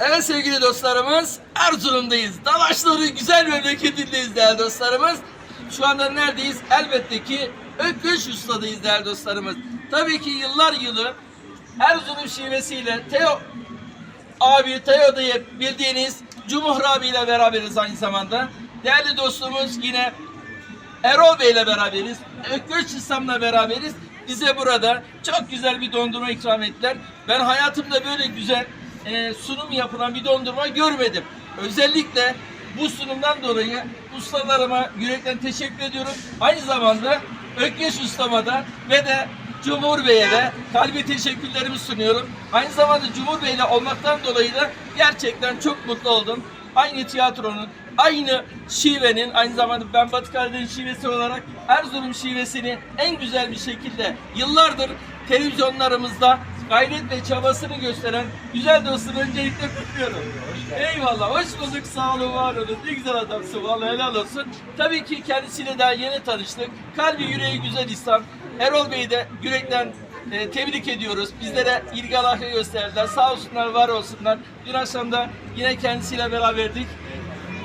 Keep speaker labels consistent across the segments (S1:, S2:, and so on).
S1: Evet sevgili dostlarımız Erzurum'dayız. Dalaşları güzel memleketindeyiz değerli dostlarımız. Şu anda neredeyiz? Elbette ki Ökkeş Usta'dayız değerli dostlarımız. Tabii ki yıllar yılı Erzurum şivesiyle Teo abi Teo diye bildiğiniz Cumhur abiyle beraberiz aynı zamanda. Değerli dostumuz yine Erol Bey ile beraberiz. Ökkeş İslam'la beraberiz. Bize burada çok güzel bir dondurma ikram ettiler. Ben hayatımda böyle güzel e, sunum yapılan bir dondurma görmedim. Özellikle bu sunumdan dolayı ustalarıma yürekten teşekkür ediyorum. Aynı zamanda Ökkeş Ustama da ve de Cumhur Bey'e de kalbi teşekkürlerimi sunuyorum. Aynı zamanda Cumhur Bey'le olmaktan dolayı da gerçekten çok mutlu oldum. Aynı tiyatronun, aynı şivenin, aynı zamanda ben Batı Karadeniz şivesi olarak Erzurum şivesini en güzel bir şekilde yıllardır televizyonlarımızda gayret ve çabasını gösteren güzel dostumu öncelikle kutluyorum. Eyvallah, hoş bulduk, sağ olun, var olun. Ne güzel adamsın, vallahi helal olsun. Tabii ki kendisiyle daha yeni tanıştık. Kalbi yüreği güzel insan. Erol Bey'i de yürekten e, tebrik ediyoruz. Bizlere ilgi alaka gösterdiler. Sağ olsunlar, var olsunlar. Dün akşam da yine kendisiyle beraberdik.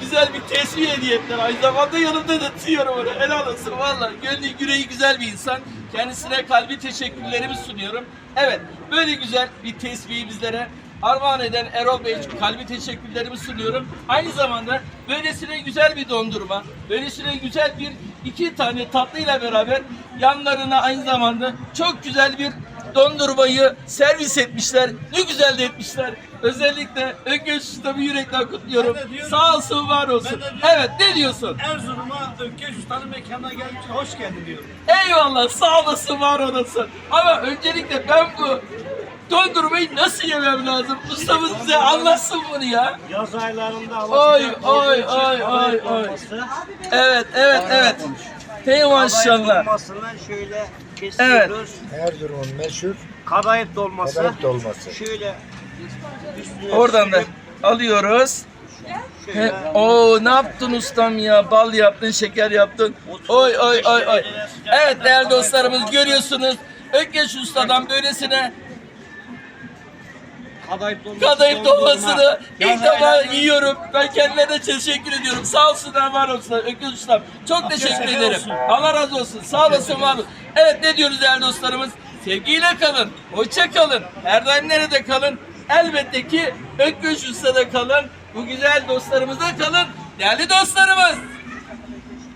S1: Güzel bir tesbih hediye ettiler. Aynı zamanda yanımda da tutuyorum onu. Helal olsun valla. Gönlü yüreği güzel bir insan. Kendisine kalbi teşekkürlerimi sunuyorum. Evet, böyle güzel bir tesbihi bizlere armağan eden Erol Bey için kalbi teşekkürlerimi sunuyorum. Aynı zamanda böylesine güzel bir dondurma, böylesine güzel bir iki tane tatlıyla beraber yanlarına aynı zamanda çok güzel bir dondurmayı servis etmişler. Ne güzel de etmişler. Özellikle Ökkeş Usta'mı yürekten kutluyorum.
S2: Ben de diyorum-
S1: Sağ olsun, var olsun.
S2: Ben de diyorum-
S1: Evet, ne diyorsun?
S2: Erzurum'a Ökkeş Usta'nın mekanına gelmiş hoş geldin diyorum.
S1: Eyvallah, sağ olasın, var olasın. Ama öncelikle ben bu dondurmayı nasıl yemem lazım? Ustamız bize anlatsın bunu ya.
S2: Yaz aylarında
S1: Oy,
S2: sıcak
S1: oy,
S2: için
S1: oy,
S2: kadayıf
S1: oy, oy.
S2: dolması,
S1: Evet, evet, evet. Hey
S2: kadayıf
S1: maşallah.
S2: dolmasını şöyle kesiyoruz.
S3: Erzurum'un meşhur
S2: Kadayıf dolması.
S3: kadayıf dolması.
S2: Şöyle
S1: Oradan da alıyoruz. He, o ne yaptın ustam ya? Bal yaptın, şeker yaptın. Oy oy oy oy. Evet değerli dostlarımız görüyorsunuz. Ökkeş Usta'dan böylesine
S2: kadayıf dolması.
S1: kadayıf dolmasını ilk defa yiyorum. Ben kendilerine teşekkür ediyorum. Sağ olsunlar, var olsunlar. Ökkeş Ustam. Çok teşekkür ederim.
S2: olsun.
S1: Allah razı olsun. Sağ olasın, var olun. Evet ne diyoruz değerli dostlarımız? Sevgiyle kalın. Hoşça kalın. Her daim nerede kalın? Elbette ki Ökkeş Usta'da kalın. Bu güzel dostlarımızda kalın. Değerli dostlarımız